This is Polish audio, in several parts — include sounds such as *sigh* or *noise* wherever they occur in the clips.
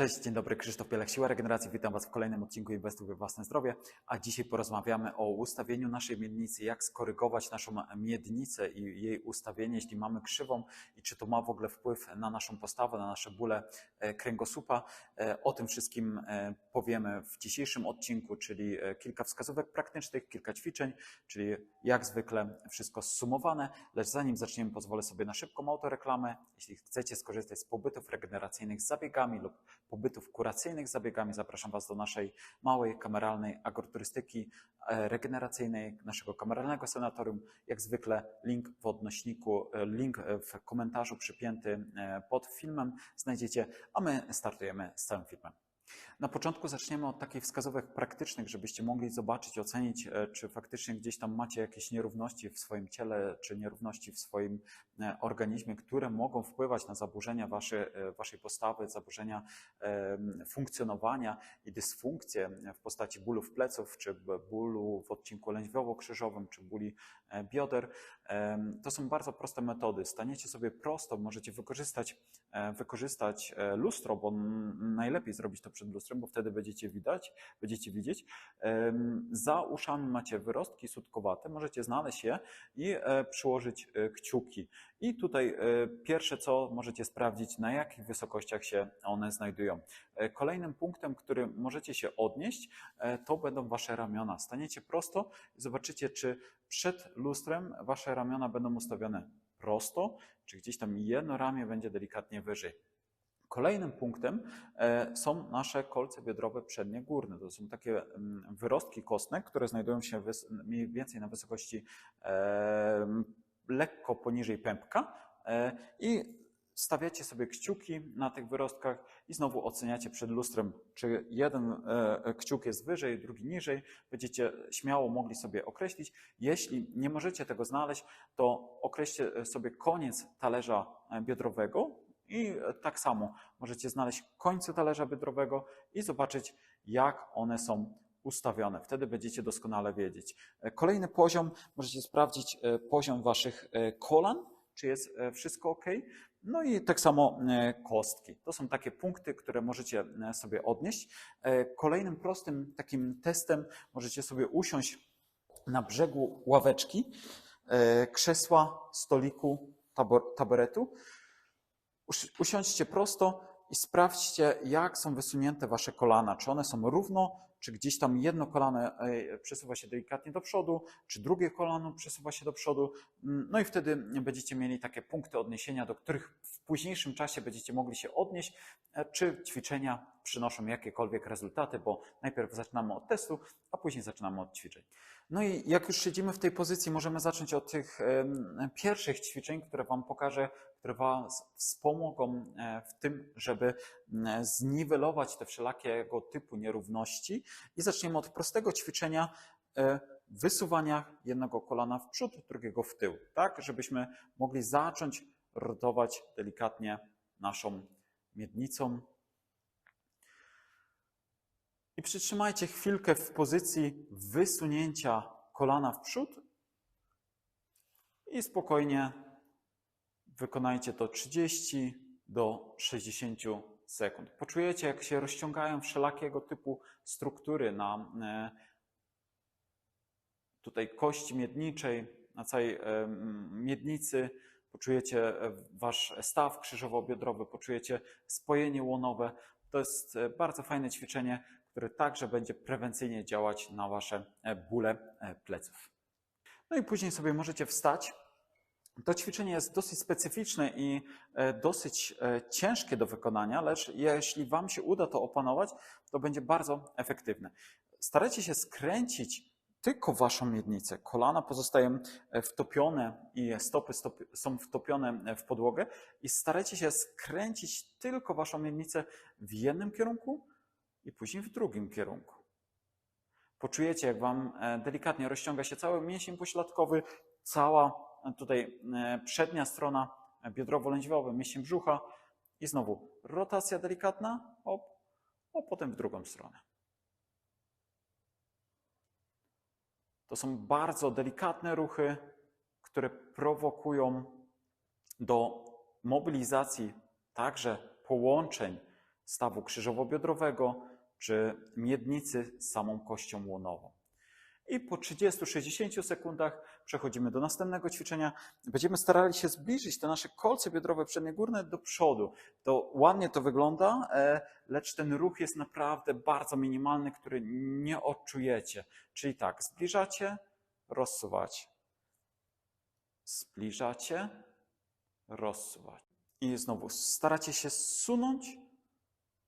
Cześć, dzień dobry, Krzysztof Pielek, Siła Regeneracji. Witam Was w kolejnym odcinku Inwestuj we własne zdrowie. A dzisiaj porozmawiamy o ustawieniu naszej miednicy, jak skorygować naszą miednicę i jej ustawienie, jeśli mamy krzywą i czy to ma w ogóle wpływ na naszą postawę, na nasze bóle e, kręgosłupa. E, O tym wszystkim e, powiemy w dzisiejszym odcinku, czyli kilka wskazówek praktycznych, kilka ćwiczeń, czyli jak zwykle wszystko zsumowane. Lecz zanim zaczniemy, pozwolę sobie na szybką autoreklamę. Jeśli chcecie skorzystać z pobytów regeneracyjnych z zabiegami lub pobytów kuracyjnych z zabiegami, zapraszam Was do naszej małej kameralnej agroturystyki e, regeneracyjnej, naszego kameralnego sanatorium. Jak zwykle link w odnośniku, e, link w komentarzu przypięty e, pod filmem znajdziecie, a my startujemy z całym filmem. Na początku zaczniemy od takich wskazówek praktycznych, żebyście mogli zobaczyć, ocenić, e, czy faktycznie gdzieś tam macie jakieś nierówności w swoim ciele, czy nierówności w swoim e, organizmie, które mogą wpływać na zaburzenia wasze, waszej postawy, zaburzenia funkcjonowania i dysfunkcje w postaci bólów pleców, czy bólu w odcinku lędźwiowo-krzyżowym, czy bóli e, bioder. To są bardzo proste metody. Staniecie sobie prosto, możecie wykorzystać, wykorzystać lustro, bo najlepiej zrobić to przed lustrem, bo wtedy będziecie widać, będziecie widzieć. Za uszami macie wyrostki sutkowate, możecie znaleźć je i e, przyłożyć e, kciuki. I tutaj e, pierwsze co możecie sprawdzić, na jakich wysokościach się one znajdują. Kolejnym punktem, który możecie się odnieść, to będą wasze ramiona. Staniecie prosto i zobaczycie, czy przed lustrem wasze ramiona będą ustawione prosto, czy gdzieś tam jedno ramię będzie delikatnie wyżej. Kolejnym punktem e, są nasze kolce biodrowe przednie górne. To są takie mm, wyrostki kostne, które znajdują się mniej więcej na wysokości lekko poniżej pępka e, i stawiacie sobie kciuki na tych wyrostkach i znowu oceniacie przed lustrem, czy jeden e, kciuk jest wyżej, drugi niżej. Będziecie śmiało mogli sobie określić. Jeśli nie możecie tego znaleźć, to określcie sobie koniec talerza biodrowego i tak samo możecie znaleźć końce talerza biodrowego i zobaczyć, jak one są ustawione. Wtedy będziecie doskonale wiedzieć. E, Kolejny poziom, możecie sprawdzić e, poziom waszych e, kolan, czy jest wszystko ok. No i tak samo kostki. To są takie punkty, które możecie sobie odnieść. Kolejnym prostym takim testem możecie sobie usiąść na brzegu ławeczki, krzesła, stoliku, tabor- taboretu. Usi- Usiądźcie prosto i sprawdźcie, jak są wysunięte wasze kolana. Czy one są równo, czy gdzieś tam jedno kolano e, przesuwa się delikatnie do przodu, czy drugie kolano przesuwa się do przodu. Mm, No i wtedy będziecie mieli takie punkty odniesienia, do których w późniejszym czasie będziecie mogli się odnieść, e, czy ćwiczenia przynoszą jakiekolwiek rezultaty, bo najpierw zaczynamy od testu, a później zaczynamy od ćwiczeń. No i jak już siedzimy w tej pozycji, możemy zacząć od tych pierwszych ćwiczeń, które Wam pokażę, które Was wspomogą e, w tym, żeby zniwelować te wszelakiego typu nierówności. I zaczniemy od prostego ćwiczenia e, wysuwania jednego kolana w przód, drugiego w tył, tak, żebyśmy mogli zacząć rotować delikatnie naszą miednicą. I przytrzymajcie chwilkę w pozycji wysunięcia kolana w przód i spokojnie wykonajcie to 30 do 60 sekund. Poczujecie, jak się rozciągają wszelakiego typu struktury na e, tutaj kości miedniczej, na całej e, miednicy. Poczujecie e, wasz staw krzyżowo-biodrowy, poczujecie spojenie łonowe. To jest bardzo fajne ćwiczenie, które także będzie prewencyjnie działać na wasze e, bóle e, pleców. No i później sobie możecie wstać. To ćwiczenie jest dosyć specyficzne i e, dosyć ciężkie do wykonania, lecz jeśli Wam się uda to opanować, to będzie bardzo efektywne. Starajcie się skręcić tylko Waszą miednicę. Kolana pozostają wtopione i stopy stopy są wtopione w podłogę i starajcie się skręcić tylko Waszą miednicę w jednym kierunku i później w drugim kierunku. Poczujecie, jak Wam e, delikatnie rozciąga się cały mięsień pośladkowy, cała e, tutaj e, przednia strona biodrowo-lędźwiowa, mięsień brzucha i znowu rotacja delikatna, hop, a potem w drugą stronę. To są bardzo delikatne ruchy, które prowokują do mobilizacji także połączeń stawu krzyżowo-biodrowego czy miednicy z samą kością łonową. I po 30-60 sekundach przechodzimy do następnego ćwiczenia. Będziemy starali się zbliżyć te nasze kolce biodrowe przednie górne do przodu. To ładnie to wygląda, e, lecz ten ruch jest naprawdę bardzo minimalny, który nie odczujecie. Czyli tak, zbliżacie, rozsuwacie. Zbliżacie, rozsuwacie. I znowu staracie się zsunąć,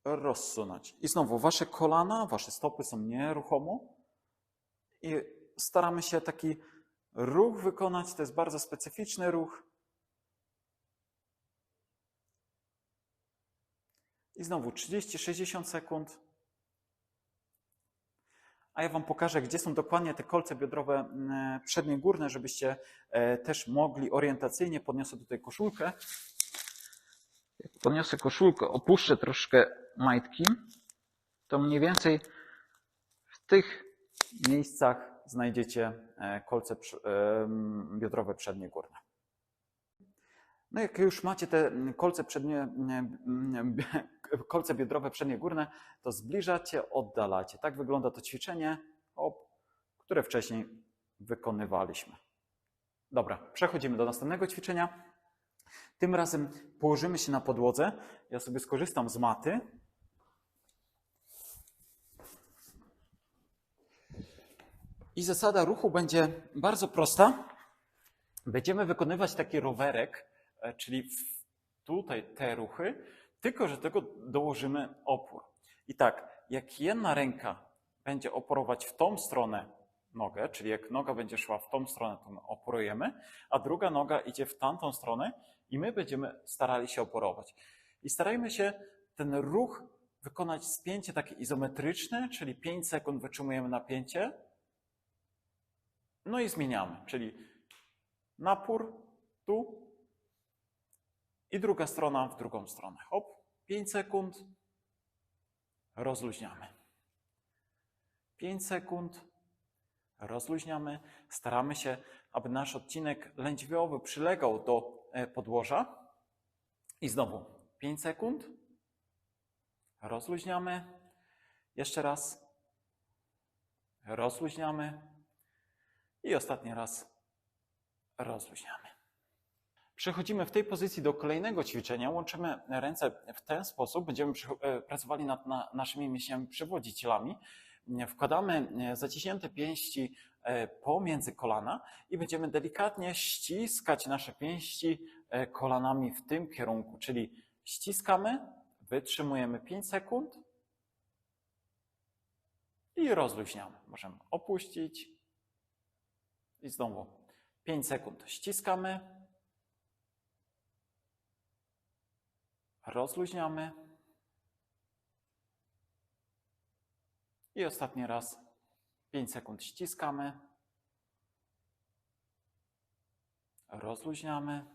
rozsunąć. I znowu wasze kolana, wasze stopy są nieruchomo. I staramy się taki ruch wykonać. To jest bardzo specyficzny ruch. I znowu 30-60 sekund. A ja Wam pokażę, gdzie są dokładnie te kolce biodrowe mm, przednie górne, żebyście e, też mogli orientacyjnie. Podniosę tutaj koszulkę. Jak podniosę koszulkę, opuszczę troszkę majtki, to mniej więcej w tych miejscach znajdziecie e, kolce em, biodrowe przednie górne. No jak już macie te kolce przednie, *laughs* kolce biodrowe przednie górne, to zbliżacie, oddalacie. Tak wygląda to ćwiczenie, które wcześniej wykonywaliśmy. Dobra, przechodzimy do następnego ćwiczenia. Tym razem położymy się na podłodze. Ja sobie skorzystam z maty. I zasada ruchu będzie bardzo prosta. Będziemy wykonywać taki rowerek, e, czyli tutaj te ruchy, tylko że tego dołożymy opór. I tak, jak jedna ręka będzie oporować w tą stronę nogę, czyli jak noga będzie szła w tą stronę, to my oporujemy, a druga noga idzie w tamtą stronę i my będziemy starali się oporować. I starajmy się ten ruch wykonać spięcie takie izometryczne, czyli 5 sekund wytrzymujemy napięcie, no i zmieniamy, czyli napór tu i druga strona w drugą stronę. Hop, 5 sekund, rozluźniamy. 5 sekund, rozluźniamy. Staramy się, aby nasz odcinek lędźwiowy przylegał do e, podłoża. I znowu 5 sekund, rozluźniamy. Jeszcze raz, rozluźniamy. I ostatni raz rozluźniamy. Przechodzimy w tej pozycji do kolejnego ćwiczenia. Łączymy ręce w ten sposób. Będziemy e, pracowali nad na, naszymi mięśniami przewodzicielami. Wkładamy e, zaciśnięte pięści e, pomiędzy kolana i będziemy delikatnie ściskać nasze pięści e, kolanami w tym kierunku, czyli ściskamy, wytrzymujemy 5 sekund i rozluźniamy. Możemy opuścić, i znowu 5 sekund ściskamy, rozluźniamy i ostatni raz 5 sekund ściskamy, rozluźniamy.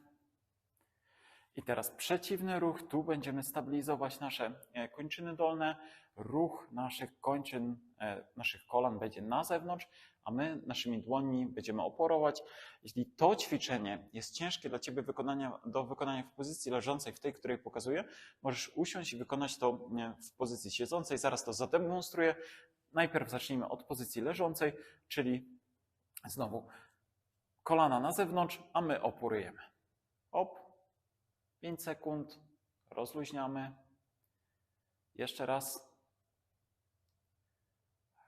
I teraz przeciwny ruch, tu będziemy stabilizować nasze e, kończyny dolne. Ruch naszych kończyn, e, naszych kolan będzie na zewnątrz, a my naszymi dłońmi będziemy oporować. Jeśli to ćwiczenie jest ciężkie dla Ciebie wykonania, do wykonania w pozycji leżącej, w tej, której pokazuję, możesz usiąść i wykonać to e, w pozycji siedzącej. Zaraz to zademonstruję. Najpierw zacznijmy od pozycji leżącej, czyli znowu kolana na zewnątrz, a my oporujemy. Op, 5 sekund, rozluźniamy. Jeszcze raz.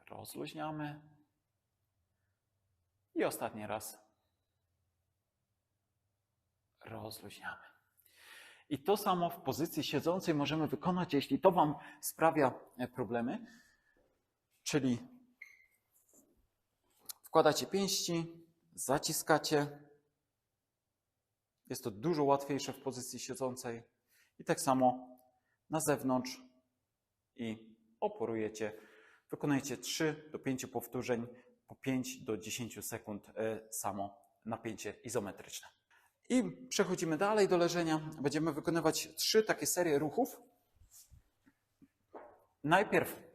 Rozluźniamy. I ostatni raz. Rozluźniamy. I to samo w pozycji siedzącej możemy wykonać, jeśli to Wam sprawia problemy. Czyli wkładacie pięści, zaciskacie. Jest to dużo łatwiejsze w pozycji siedzącej. I tak samo na zewnątrz i oporujecie. Wykonujecie 3 do 5 powtórzeń po 5 do 10 sekund e, samo napięcie izometryczne. I przechodzimy dalej do leżenia. Będziemy wykonywać trzy takie serie ruchów. Najpierw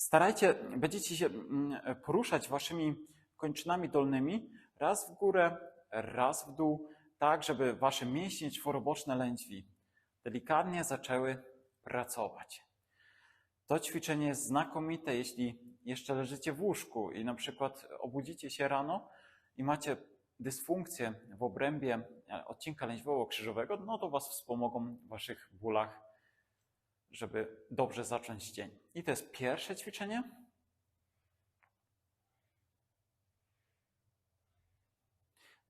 starajcie, będziecie się mm, poruszać waszymi kończynami dolnymi raz w górę, raz w dół, tak żeby wasze mięśnie czworoboczne lędźwi delikatnie zaczęły pracować. To ćwiczenie jest znakomite, jeśli jeszcze leżycie w łóżku i na przykład obudzicie się rano i macie dysfunkcję w obrębie odcinka lędźwiowo-krzyżowego, no to Was wspomogą w Waszych bólach, żeby dobrze zacząć dzień. I to jest pierwsze ćwiczenie.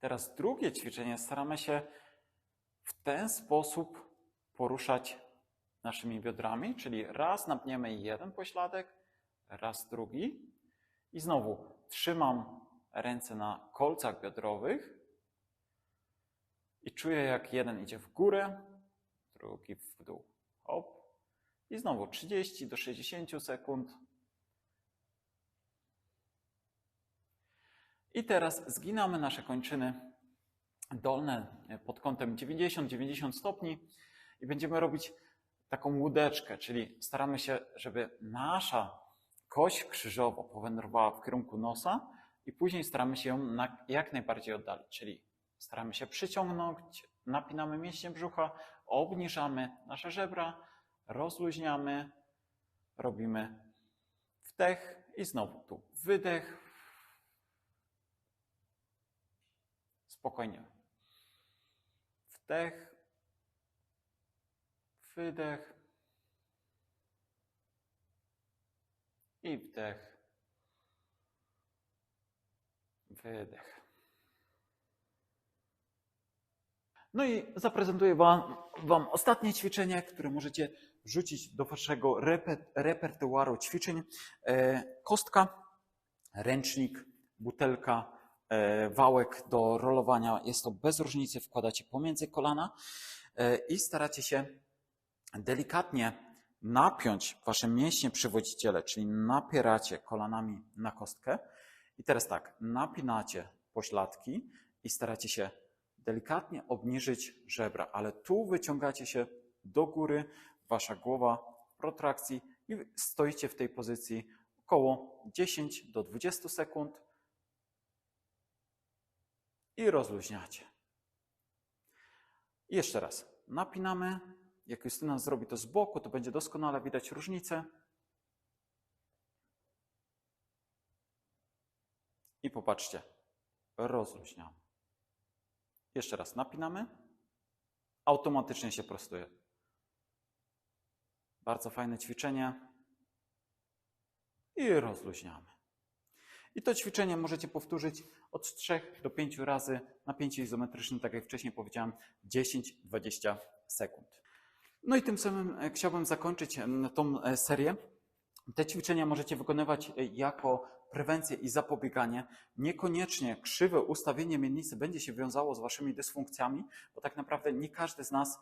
Teraz drugie ćwiczenie staramy się w ten sposób poruszać naszymi biodrami, czyli raz napniemy jeden pośladek, raz drugi i znowu trzymam ręce na kolcach biodrowych i czuję jak jeden idzie w górę, drugi w dół. Hop. I znowu 30 do 60 sekund. I teraz zginamy nasze kończyny dolne pod kątem 90-90 stopni i będziemy robić taką łódeczkę, czyli staramy się, żeby nasza kość krzyżowo powędrowała w kierunku nosa i później staramy się ją jak najbardziej oddalić, czyli staramy się przyciągnąć, napinamy mięśnie brzucha, obniżamy nasze żebra, rozluźniamy, robimy wdech i znowu tu wydech. Spokojnie. Wdech, wydech i wdech, wydech. No i zaprezentuję wam, wam ostatnie ćwiczenie, które możecie wrzucić do waszego reper, repertuaru ćwiczeń. E, kostka, ręcznik, butelka, e, wałek do rolowania. Jest to bez różnicy, wkładacie pomiędzy kolana e, i staracie się delikatnie napiąć wasze mięśnie przywodziciele, czyli napieracie kolanami na kostkę. I teraz tak, napinacie pośladki i staracie się delikatnie obniżyć żebra, ale tu wyciągacie się do góry, wasza głowa w protrakcji i stoicie w tej pozycji około 10 do 20 sekund i rozluźniacie. I jeszcze raz, napinamy, jak Justyna zrobi to z boku, to będzie doskonale widać różnicę. I popatrzcie, rozluźniamy. Jeszcze raz napinamy, automatycznie się prostuje. Bardzo fajne ćwiczenie. I rozluźniamy. I to ćwiczenie możecie powtórzyć od 3 do 5 razy na pięciu izometrycznym, tak jak wcześniej powiedziałem, 10-20 sekund. No i tym samym e, chciałbym zakończyć e, tą e, serię. Te ćwiczenia możecie wykonywać jako prewencję i zapobieganie. Niekoniecznie krzywe ustawienie miednicy będzie się wiązało z waszymi dysfunkcjami, bo tak naprawdę nie każdy z nas,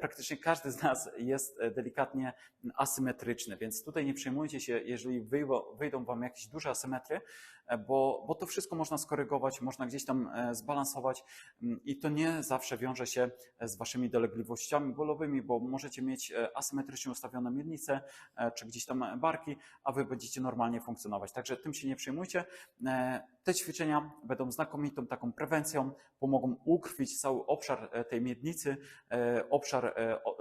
praktycznie każdy z nas jest delikatnie asymetryczny, więc tutaj nie przejmujcie się, jeżeli wyjdą wam jakieś duże asymetrie, bo, bo to wszystko można skorygować, można gdzieś tam zbalansować mm, i to nie zawsze wiąże się z waszymi dolegliwościami bólowymi, bo możecie mieć asymetrycznie ustawione miednice, czy gdzieś tam barki, a wy będziecie normalnie funkcjonować. Także tym się nie przejmujcie. Te ćwiczenia będą znakomitą taką prewencją, pomogą ukrwić cały obszar tej miednicy, obszar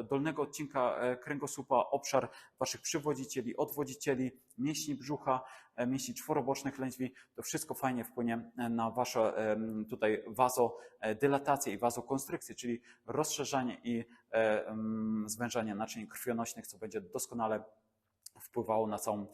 dolnego odcinka kręgosłupa, obszar waszych przywodzicieli, odwodzicieli, mięśni brzucha, mięśni czworobocznych lędźwi. To wszystko fajnie wpłynie na wasze tutaj wazodylatację i wazokonstrykcję, czyli rozszerzanie i zwężanie naczyń krwionośnych, co będzie doskonale wpływało na całą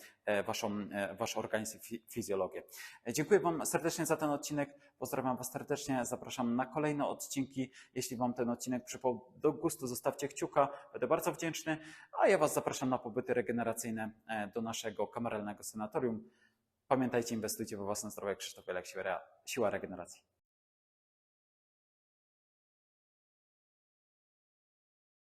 waszą, wasz organizm i fizjologię. Dziękuję Wam serdecznie za ten odcinek. Pozdrawiam Was serdecznie. Zapraszam na kolejne odcinki. Jeśli Wam ten odcinek przypał do gustu, zostawcie kciuka. Będę bardzo wdzięczny. A ja Was zapraszam na pobyty regeneracyjne do naszego kameralnego sanatorium. Pamiętajcie, inwestujcie we własne zdrowie. Krzysztof Jelek, Siła Regeneracji.